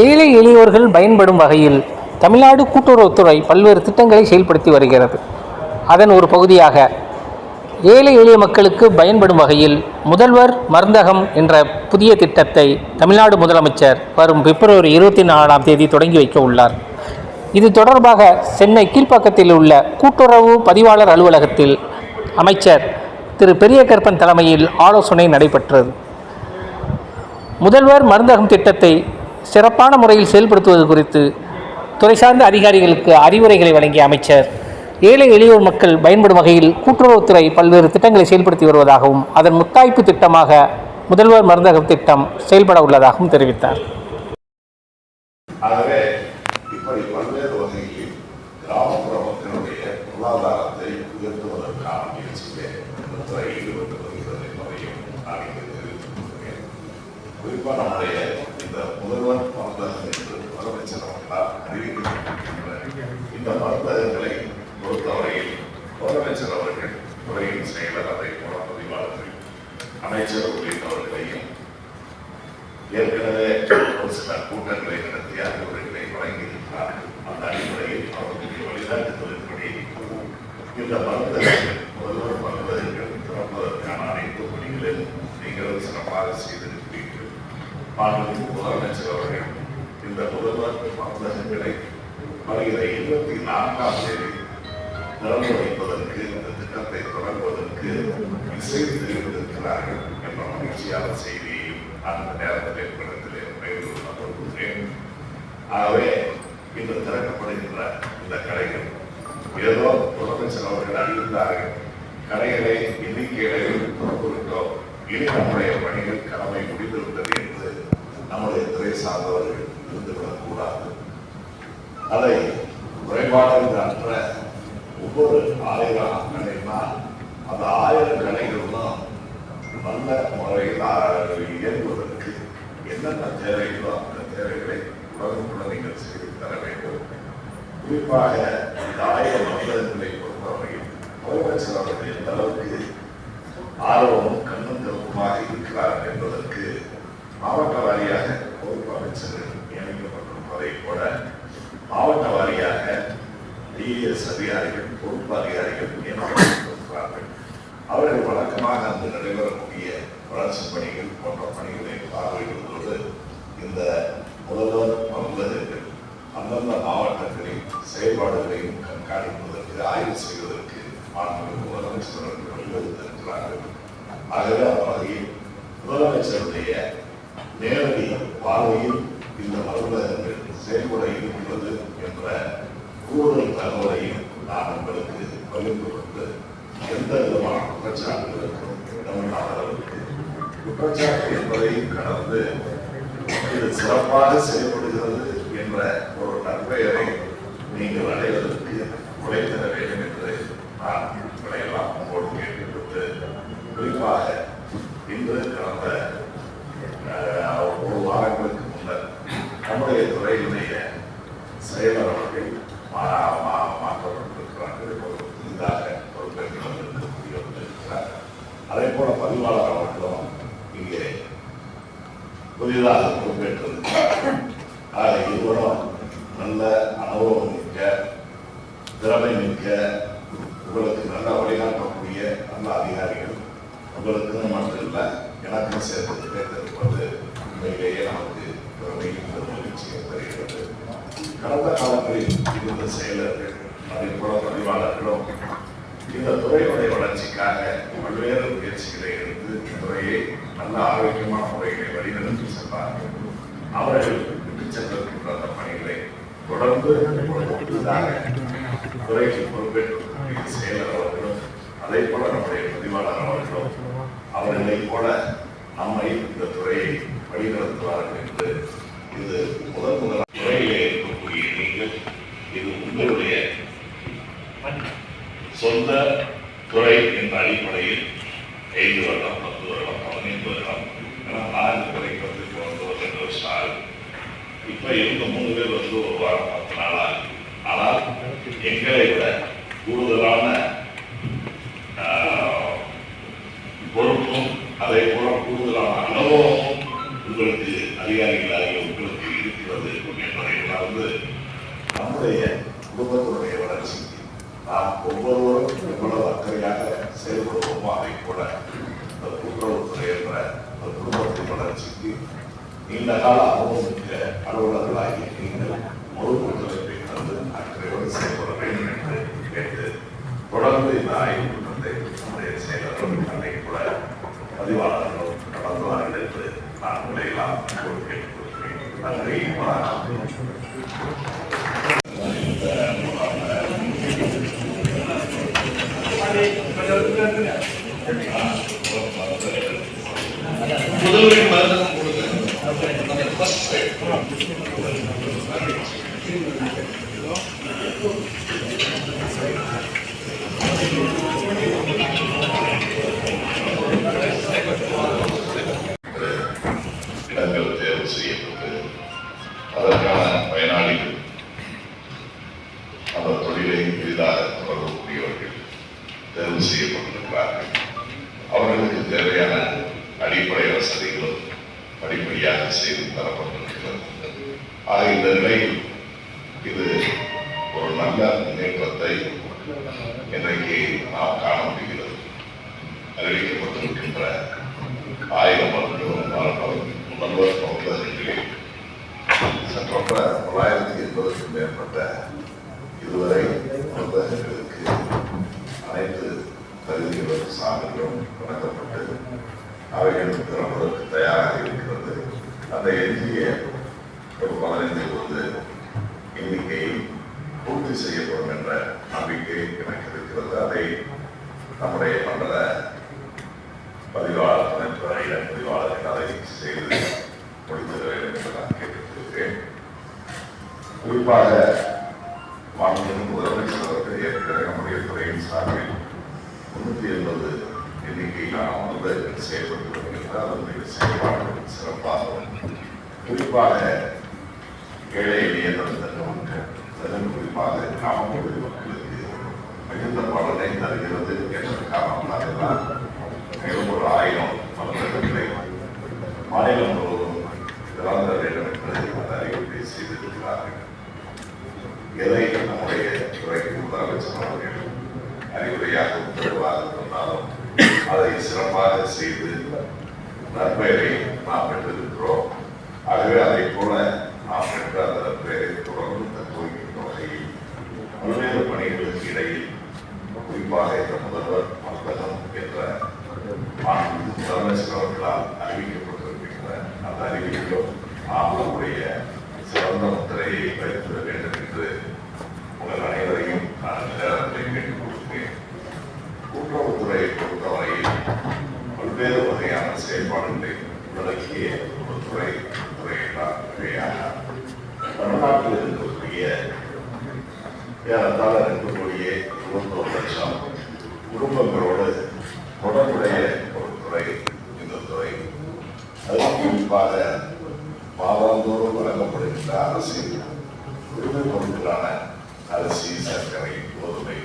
ஏழை எளியோர்கள் பயன்படும் வகையில் தமிழ்நாடு கூட்டுறவுத்துறை பல்வேறு திட்டங்களை செயல்படுத்தி வருகிறது. அதன் ஒரு பகுதியாக ஏழை எளிய மக்களுக்கு பயன்படும் வகையில் முதல்வர் மருந்தகம் என்ற புதிய திட்டத்தை தமிழ்நாடு முதலமைச்சர் வரும் பிப்ரவரி இருபத்தி நாலாம் தேதி தொடங்கி வைக்க உள்ளார். இது தொடர்பாக சென்னை கீழ்ப்பாக்கத்தில் உள்ள கூட்டுறவு பதிவாளர் அலுவலகத்தில் அமைச்சர் திரு பெரிய தலைமையில் ஆலோசனை நடைபெற்றது. முதல்வர் மருந்தகம் திட்டத்தை சிறப்பான முறையில் செயல்படுத்துவது குறித்து துறை சார்ந்த அதிகாரிகளுக்கு அறிவுரைகளை வழங்கிய அமைச்சர் ஏழை எளியோர் மக்கள் பயன்படும் வகையில் கூட்டுறவுத்துறை பல்வேறு திட்டங்களை செயல்படுத்தி வருவதாகவும் அதன் முத்தாய்ப்பு திட்டமாக முதல்வர் மருந்தகம் திட்டம் செயல்பட உள்ளதாகவும் தெரிவித்தார். குறிப்பாக நம்முடைய முதல்வர் மருந்தகம் என்று முதலமைச்சர் அவர்களால் அறிவிக்கப்பட்டிருக்கின்ற இந்த மருந்தகங்களை பொறுத்தவரையில் முதலமைச்சர் அவர்கள் துறையின் செயலர் அதை போல பதிவாளர்கள் அமைச்சர் உள்ளிட்டவர்களையும் ஏற்கனவே ஒரு சில கூட்டங்களை நடத்தி அறிவுரைகளை வழங்கியிருக்கிறார்கள் அந்த அடிப்படையில் அவர்களுக்கு வழிகாட்டுதலின்படி இந்த மருந்தகங்கள் முதல்வர் மருந்தகங்கள் திறப்பதற்கான அனைத்து பணிகளிலும் நீங்கள் சிறப்பாக செய்திருக்கிறீர்கள் மாண்புமிகு முதலமைச்சர் அவர்கள் இந்த முதல்வர் மருந்தகங்களை வருகிற இருபத்தி நான்காம் தேதி திறந்து வைப்பதற்கு இந்த திட்டத்தை தொடங்குவதற்கு இசைந்து தெரிவித்திருக்கிறார்கள் என்ற மகிழ்ச்சியான செய்தியையும் அந்த நேரத்தில் இடத்திலே பகிர்ந்து கொள்ள ஆகவே இன்று திறக்கப்படுகின்ற இந்த கடைகள் ஏதோ முதலமைச்சர் அவர்கள் அறிவித்தார்கள் கடைகளை எண்ணிக்கைகளை திறந்துவிட்டோம் இனி நம்முடைய பணிகள் கடமை முடிந்துவிட்டது என்று நம்முடைய துறை சார்ந்தவர்கள் இருந்துவிடக் கூடாது அதை குறைபாடு அற்ற ஒவ்வொரு ஆயிரம் கடைனா அந்த ஆயிரம் கடைகளும் நல்ல முறையில் இயங்குவதற்கு என்னென்ன தேவைகளோ அந்த தேவைகளை உடனுக்குடன் நீங்கள் செய்து தர வேண்டும். குறிப்பாக இந்த ஆயிரம் மனிதர்களை பொறுத்தவரையில் முதலமைச்சர் அவர்கள் எந்த அளவுக்கு ஆர்வமும் கண்ணும் கருப்புமாக இருக்கிறார் என்பதற்கு மாவட்ட வாரியாக பொறுப்பு அமைச்சர்கள் நியமிக்கப்பட்டிருப்பதை போல மாவட்ட வாரியாக டிஎஸ் அதிகாரிகள் பொறுப்பு அதிகாரிகள் நியமிக்கப்பட்டிருக்கிறார்கள் அவர்கள் வழக்கமாக அந்த நடைபெறக்கூடிய வளர்ச்சி பணிகள் போன்ற பணிகளை பார்வையிடுவதோடு இந்த முதல்வர் மருந்தகங்கள் அந்தந்த மாவட்டங்களின் செயல்பாடுகளையும் கண்காணிப்பதற்கு ஆய்வு செய்வதற்கு மாண்புமிகு முதலமைச்சர் அவர்கள் வழிவகுத்திருக்கிறார்கள் ஆகவே அந்த வகையில் முதலமைச்சருடைய நேரடி பார்வையில் இந்த மருந்தகங்கள் செயல்பட இருக்கிறது என்ற கூடுதல் தகவலையும் நான் உங்களுக்கு பகிர்ந்து கொண்டு எந்த விதமான குற்றச்சாட்டுகளுக்கும் இடமில்லாத அளவுக்கு குற்றச்சாட்டு என்பதையும் கடந்து இது சிறப்பாக செயல்படுகிறது என்ற ஒரு நற்பெயரை நீங்கள் அடைவதற்கு உழைத்தர வேண்டும் என்று நான் உங்களையெல்லாம் உங்களோடு கேட்டுக்கொண்டு குறிப்பாக இன்று கடந்த ஒரு வாரங்களுக்கு முன்னர் நம்முடைய துறையினுடைய செயலர் அவர்கள் மாற்றப்பட்டிருக்கிறார்கள் புதிதாக பொறுப்பேற்று வந்திருக்கக்கூடியவர்கள் அதே போல பதிவாளர் அவர்களும் இங்கே புதிதாக பொறுப்பேற்று ஆக இருவரும் நல்ல அனுபவம் மிக்க திறமை மிக்க உங்களுக்கு நல்ல வழிகாட்டக்கூடிய நல்ல அதிகாரிகள் உங்களுக்கு மட்டும் இல்லை எனக்கும் சேர்த்து கேட்டிருப்பது உண்மையிலேயே நமக்கு பெருமையும் மகிழ்ச்சியும் தருகிறது கடந்த காலங்களில் இருந்த செயலர்கள் அதே போல பதிவாளர்களும் இந்த துறையுடைய வளர்ச்சிக்காக பல்வேறு முயற்சிகளை எடுத்து துறையை நல்ல ஆரோக்கியமான முறைகளை வழிநடத்தி சென்றார்கள் அவர்கள் விட்டுச் சென்றிருக்கின்ற அந்த பணிகளை தொடர்ந்து ஒரு துறைக்கு பொறுப்பேற்கக்கூடிய செயலர் அவர்களும் அதே போல நம்முடைய பதிவாளர் அவர்களும் அவர்களை போல நம்மை இந்த துறையை வழிநடத்துவார்கள் என்று இது முதல் முதல் துறையிலே இருக்கக்கூடிய நீங்கள் இது உங்களுடைய சொந்த துறை என்ற அடிப்படையில் ஐந்து வருடம் பத்து வருடம் பதினைந்து வருடம் ஏன்னா நான் இந்த துறைக்கு வந்து இப்போ வந்து ஒரு ரெண்டு வருஷம் ஆகுது இப்போ இருந்த மூணு பேர் வந்து ஒரு வாரம் பத்து நாளாக ஆனால் எங்களை விட கூடுதலான பொறுப்பும் அதே போல கூடுதலான அனுபவமும் உங்களுக்கு அதிகாரிகளாகிய உங்களுக்கு இருக்கிறது என்பதை உணர்ந்து நம்முடைய குடும்பத்தினுடைய வளர்ச்சிக்கு நாம் ஒவ்வொருவரும் எவ்வளவு அக்கறையாக செயல்படுவோமோ அதை கூட இந்த கூட்டுறவுத்துறை என்ற குடும்பத்தின் வளர்ச்சிக்கு நீண்ட கால அனுபவம் Gracias. ஆக இந்த நிலையில் இது ஒரு நல்ல முன்னேற்றத்தை இன்றைக்கு நாம் காண முடிகிறது அறிவிக்கப்பட்டிருக்கின்ற ஆயிரம் மருத்துவம் முதல்வர் பகுதிகளில் சற்றொன்ற தொள்ளாயிரத்தி எண்பதுக்கும் மேற்பட்ட இதுவரை மருந்தகங்களுக்கு அனைத்து தகுதிகளும் சான்றுகளும் வழங்கப்பட்டு அவைகள் திறப்பதற்கு தயாராக இருக்கிறது அந்த எண்ணிக்கைய ஒரு பதினைந்து இருபது எண்ணிக்கையில் பூர்த்தி செய்யப்படும் என்ற நம்பிக்கை எனக்கு இருக்கிறது. அதை நம்முடைய மண்டல பதிவாளர் துணைத்துறை பதிவாளர்கள் அதை செய்து முடித்திட வேண்டும் என்று நான் கேட்டுக்கொள்கிறேன். குறிப்பாக மாண்புமிகு முதலமைச்சர் அவர்கள் ஏற்கனவே நம்முடைய துறையின் சார்பில் முன்னூற்றி எண்பது எண்ணிக்கையிலான மருந்தகங்கள் செயல்பட்டு வருகின்றார் அதனுடைய செயல்பாடுகள் சிறப்பாகவும் குறிப்பாக ஏழை எளிய தடுத்த அதன் குறிப்பாக கிராமப்புற மக்களுக்கு மிகுந்த பலனை தருகிறது என்ற காரணத்தால்தான் மேலும் ஒரு ஆயிரம் மருந்தகங்களை மாநிலம் முழுவதும் திறந்த வேண்டும் என்பதை அந்த அறிவிப்பை செய்திருக்கிறார்கள் எதை நம்முடைய துறைக்கு முதலமைச்சர் அவர்கள் அறிவுரையாக உத்தரவாக தந்தாலும் அதை சிறப்பாக செய்து நற்பெயரை நாம் பெற்றிருக்கிறோம் ஆகவே அதை போல நாம் பெற்ற அந்த நற்பெயரை தொடர்ந்து தக்குவிக்கின்ற வகையில் பல்வேறு பணிகளுக்கு இடையில் குறிப்பாக இந்த முதல்வர் மருந்தகம் என்ற மாண்புமிகு முதலமைச்சர் அவர்களால் அறிவிக்கப்பட்டிருக்கின்ற அந்த அறிவிப்பிலும் நாம் நம்முடைய சிறந்த முத்திரையை வைத்திட வேண்டும் என்று உங்கள் அனைவரையும் நான் இந்த நேரத்தில் கேட்டுக் கொள்கிறேன் கூட்டுறவுத்துறையை பொறுத்தவரையில் பல்வேறு வகையான செயல்பாடுகளை உள்ளடக்கிய ஒரு துறை துறையெல்லாம் வகையாக தமிழ்நாட்டில் இருக்கக்கூடிய ஏறத்தாழ ரெண்டு கோடியே இருபத்தோரு லட்சம் குடும்பங்களோடு தொடர்புடைய ஒரு துறை இந்த துறை. அதுவும் குறிப்பாக மாதந்தோறும் வழங்கப்படுகின்ற அரசு உரிமை பொருட்களான அரிசி சர்க்கரை கோதுமை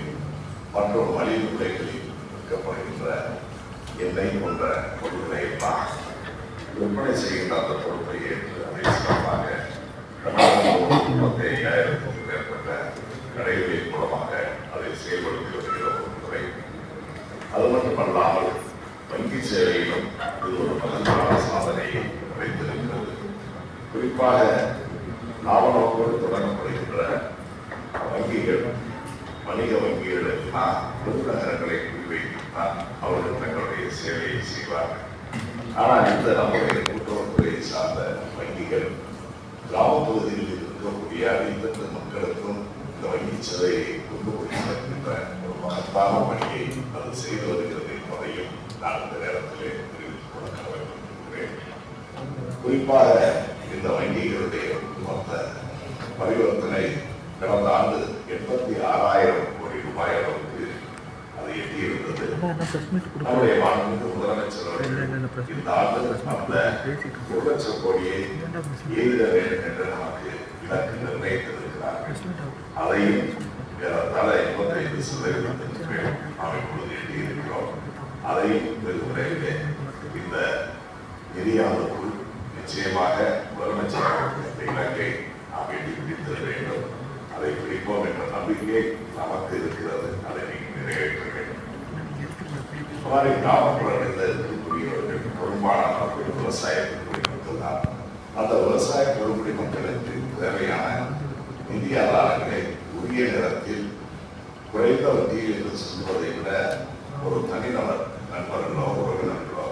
மற்றும் மலிவு விலைகளில் விற்கப்படுகின்ற எண்ணெய் போன்ற பொருட்களை எல்லாம் விற்பனை செய்கின்ற அந்த பொருட்களை ஏற்று அதை சிறப்பாக முப்பத்தி ஐயாயிரத்துக்கும் மேற்பட்ட கடைகளின் மூலமாக அதை செயல்படுத்தி வருகிற ஒரு துறை அது மட்டுமல்லாமல் வங்கி சேவையிலும் இது ஒரு மகத்தான சாதனையை வைத்திருக்கிறது குறிப்பாக லாபநோக்கோடு தொடங்கப்படுகின்ற வங்கிகள் வணிக வங்கிகள் எல்லாம் பெருநகரங்களை குறிவைத்துத்தான் அவர்கள் தங்களுடைய சேவையை செய்வார்கள். ஆனால் இந்த நம்முடைய கூட்டுறவுத்துறையை சார்ந்த வங்கிகள் கிராமப்பகுதிகளில் இருக்கக்கூடிய அனைத்து மக்களுக்கும் இந்த வங்கி சேவையை கொண்டு போய் ஒரு மகத்தான பணியை அது செய்து வருகிறது என்பதையும் நான் இந்த நேரத்திலே தெரிவித்துக் கொள்ள கடமைப்பட்டிருக்கிறேன். குறிப்பாக இந்த வங்கிகளுடைய மொத்த பரிவர்த்தனை கடந்த ஆண்டு எண்பத்தி ஆறாயிரம் கோடி ரூபாய் அளவுக்கு அது எட்டியிருந்தது. நம்முடைய மாண்புமிகு முதலமைச்சர் அவர்கள் இந்த ஆண்டு அந்த ஒரு லட்சம் கோடியை எய்த வேண்டும் என்று நமக்கு இலக்கு நிர்ணயித்திருக்கிறார்கள் அதையும் ஏறத்தாழ எண்பத்தைந்து சதவீதத்திற்கு மேல் நாம் இப்பொழுது எட்டியிருக்கிறோம் அதையும் வெகு விரைவிலே இந்த நிதியாண்டுக்குள் நிச்சயமாக முதலமைச்சர் முதலமைச்சர் அவர்கள் இந்த இலக்கை நாம் எட்டி பிடித்திட வேண்டும் அதை பிடிப்போம் என்ற நம்பிக்கை நமக்கு இருக்கிறது அதை நீங்கள் நிறைவேற்ற வேண்டும் சுமாரி கிராமப்புறங்களில் இருக்கக்கூடியவர்கள் பெரும்பாலானவர்கள் விவசாயத்திற்கு மட்டும்தான் அந்த விவசாய பெருங்குடி மக்களுக்கு தேவையான நிதி உரிய நேரத்தில் குறைந்த வட்டியில் என்று சொல்வதை விட ஒரு தனிநபர் நண்பர்களோ உறவினர்களோ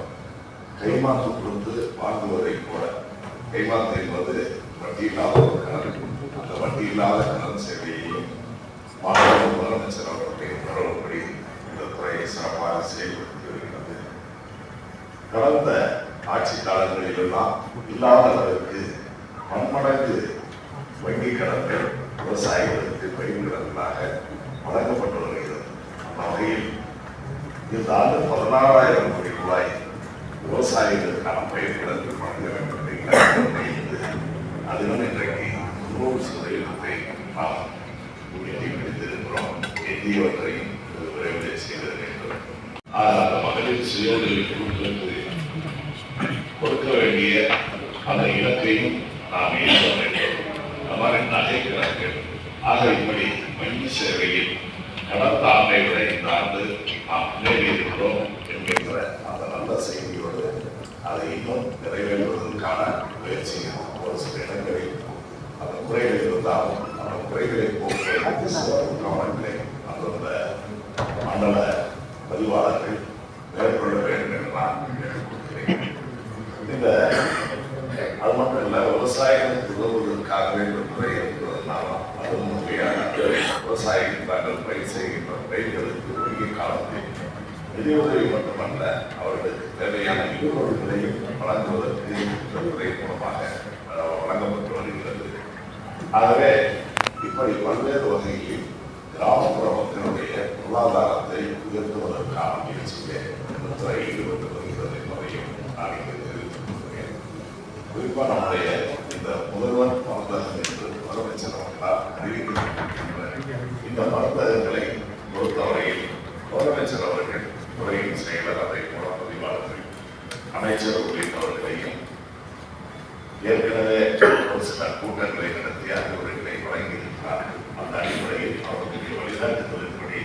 கைமாற்று கொடுத்து வாங்குவதை போல கைமாற்று என்பது வட்டி இல்லாத ஒரு கடன். அந்த வட்டி இல்லாத கடன் சேவையையும் மாநில முதலமைச்சர் அவர்களுடைய உத்தரவுப்படி இந்த துறையை சிறப்பாக செயல்படுத்தி வருகிறது. கடந்த ஆட்சி காலங்களில் எல்லாம் இல்லாத அளவிற்கு பன்மடங்கு வங்கி கடன்கள் விவசாயிகளுக்கு பயிர்கடன்களாக வழங்கப்பட்டு வருகிறது அந்த வகையில் இந்த ஆண்டு பதினாறாயிரம் கோடி ரூபாய் விவசாயிகளுக்கான பயிர்கடன்கள் வழங்க வேண்டும் என்ற அதிலும் இன்றைக்கு நூறு சதவீதத்தை நாம் எட்டி பிடித்திருக்கிறோம். எண்ணியவற்றையும் ஆக இப்படி மண் சேவையில் கடந்த ஆண்டை விட இந்த ஆண்டு நாம் முன்னேறி என்கின்ற அந்த நல்ல செய்தியோடு அதை இன்னும் நிறைவேற்றுவதற்கான முயற்சியில் ஒரு சில இடங்களில் அந்த குறைகள் இருந்தாலும் அந்த குறைகளை போக்குவதற்கு சிறப்பு கவனங்களை அந்தந்த மண்டல பதிவாளர்கள் மேற்கொள்ள வேண்டும் என்று நான் கேட்டுக்கொள்கிறேன் இந்த அது மட்டும் இல்ல விவசாயிகளுக்கு உதவுவதற்காக வேண்டும் துறை இருக்கிறதுனாலும் அதுவும் முக்கியமான விவசாயிகள் தாங்கள் பயிர் செய்கின்ற பயிர்களுக்கு உரிய காலத்தில் நிதியுதவி மட்டுமல்ல அவர்களுக்கு தேவையான இடுபொருள்களையும் வழங்குவதற்கு துறை மூலமாக வழங்கப்பட்டு வருகிறது. ஆகவே இப்படி பல்வேறு வகையில் கிராமப்புற மக்களுடைய பொருளாதாரத்தை உயர்த்துவதற்கான முயற்சியிலே இந்த துறை ஈடுபட்டு வருகிறது என்பதையும் நான் இங்கு தெரிவித்துக் கொள்கிறேன். குறிப்பாக நம்முடைய இந்த முதல்வர் மருந்தகம் என்று முதலமைச்சர் அவர்களால் அறிவிக்கப்பட்டிருக்கின்ற இந்த மருந்தகங்களை பொறுத்தவரையில் முதலமைச்சர் அவர்கள் துறையின் செயலர் அதை போல பதிவாளர்கள் அமைச்சர் உள்ளிட்டவர்களையும் ஏற்கனவே ஒரு சில கூட்டங்களை நடத்தி அறிவுரைகளை வழங்கியிருக்கிறார்கள் அந்த அடிப்படையில் அவர்களுடைய வழிகாட்டுதலின்படி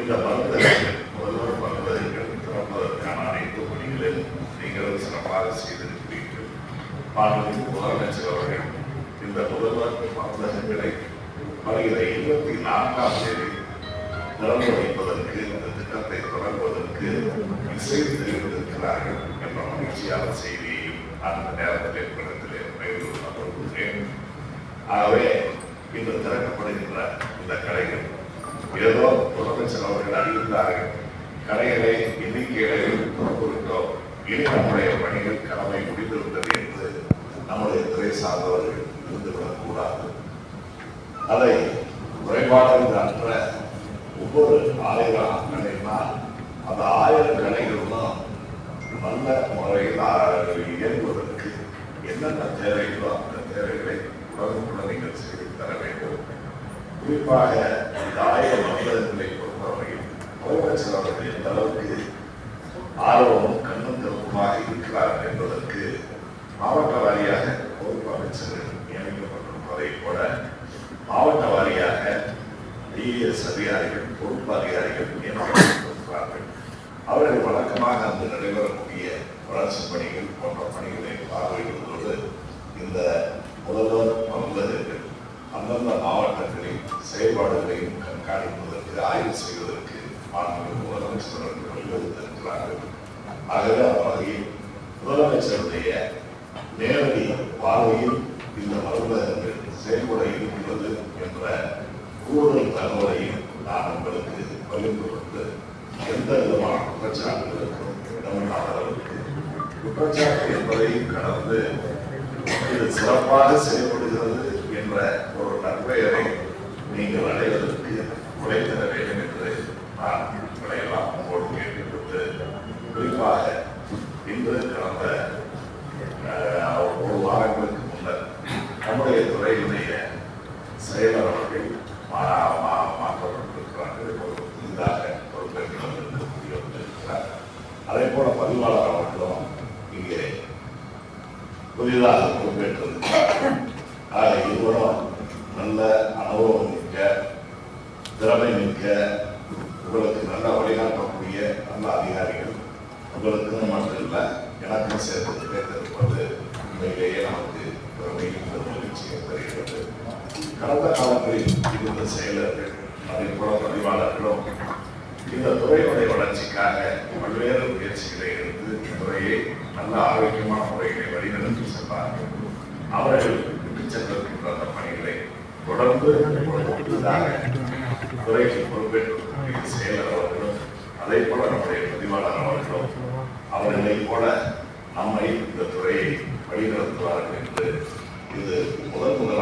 இந்த மருந்தகங்கள் முதல்வர் மருந்தகங்கள் திறப்பதற்கான அனைத்து பணிகளையும் நீங்கள் சிறப்பாக செய்திருக்கிறீர்கள் மாண்புமிகு முதலமைச்சர் அவர்கள் இந்த முதல்வர் மருந்தகங்களை வருகிற இருபத்தி நான்காம் தேதி திறந்து வைப்பதற்கு இந்த திட்டத்தை தொடங்குவதற்கு இசை தெரிவித்திருக்கிறார்கள் என்ற மகிழ்ச்சியான செய்தியையும் அந்த இந்த நேரத்தில் ஏற்படுத்திலே பகிர்ந்து கொள்கிறேன் ஆகவே இன்று திறக்கப்படுகின்ற இந்த கடைகள் ஏதோ முதலமைச்சர் அவர்கள் அறிவித்தார்கள் கடைகளை எண்ணிக்கையில் திறந்துவிட்டோம் இனி நம்முடைய பணிகள் கடமை முடிந்திருந்தது என்று நம்முடைய துறை சார்ந்தவர்கள் இருந்துவிடக்கூடாது அதை குறைபாடுகள் அற்ற ஒவ்வொரு ஆயிரம் கடைனா அந்த ஆயிரம் கடைகளும் நல்ல முறையில் இயங்குவதற்கு என்னென்ன தேவைகளோ அந்த தேவைகளை உடனுக்குடன் நீங்கள் செய்து தர வேண்டும். குறிப்பாக இந்த ஆயிரம் மனிதர்களை பொறுத்தவரையில் முதலமைச்சர் அவர்கள் எந்த அளவுக்கு ஆர்வமும் கண்ணும் திறப்புமாக இருக்கிறார்கள் என்பதற்கு மாவட்ட வாரியாக பொறுப்பு அமைச்சர்கள் நியமிக்கப்பட்டிருப்பதை போல மாவட்ட வாரியாக ஐஏஎஸ் அதிகாரிகள் பொறுப்பு அதிகாரிகள் நியமிக்கப்பட்டிருக்கிறார்கள் அவர்கள் வழக்கமாக அங்கு நடைபெறக்கூடிய வளர்ச்சி பணிகள் போன்ற பணிகளை பார்வையிடுவதோடு இந்த முதல்வர் மருந்தகர்கள் அந்தந்த மாவட்டங்களில் செயல்பாடுகளையும் கண்காணிப்பதற்கு ஆய்வு செய்வதற்கு மாநில முதலமைச்சர் அவர்கள் வழிவகுத்திருக்கிறார்கள். ஆகவே அந்த வகையில் முதலமைச்சருடைய நேரடி பார்வையில் இந்த அலுவலகம் செயல்முறையில் உள்ளது என்ற கூடுதல் தகவலையும் நான் உங்களுக்கு பகிர்ந்து கொண்டு எந்த விதமான குற்றச்சாட்டுகளுக்கும் இடமில்லாத அளவுக்கு குற்றச்சாட்டு என்பதையும் கடந்து இது சிறப்பாக செயல்படுகிறது என்ற ஒரு நற்பெயரை நீங்கள் அடைவதற்கு உழைத்திட வேண்டும் என்று நான் உங்களையெல்லாம் உங்களோடு கேட்டுக்கொண்டு குறிப்பாக இன்று கடந்த அஹ், ஒரு வாரங்களுக்கு முன்னர் நம்முடைய துறையினுடைய செயலர் அவர்கள் மா- மாற்றப்பட்டிருக்கிறார்கள் இப்போது புதிதாக பொறுப்பேற்று வந்திருக்கக்கூடியவர்கள் இருக்கிறார் அதே போல பதிவாளர் அவர்களும் இங்கே புதிதாக பொறுப்பேற்றது ஆக இருவரும் நல்ல அனுபவம் மிக்க திறமை மிக்க உங்களுக்கு நல்ல வழிகாட்டக்கூடிய நல்ல அதிகாரிகள். உங்களுக்கு மட்டும் இல்லை எனக்கும் சேர்த்து கேட்டிருப்பது உண்மையிலேயே நமக்கு பெருமை வருகிறது கடந்த காலங்களில் இருந்த செயலர்கள் அதை போல பதிவாளர்களும் இந்த துறையினுடைய வளர்ச்சிக்காக பல்வேறு முயற்சிகளை எடுத்து துறையை நல்ல ஆரோக்கியமான முறைகளை வழிநடத்தி செல்வார்கள் அவர்கள் விட்டு சென்றிருக்கின்ற அந்த பணிகளை தொடர்ந்து ஒழுங்காக துறைக்கு பொறுப்பேற்று செயலர் அவர்களும் அதே போல நம்முடைய பதிவாளர் அவர்களும் அவர்களை போல நம்மை இந்த துறையை வழிநடத்துவார்கள் என்று இது முதல் முதல்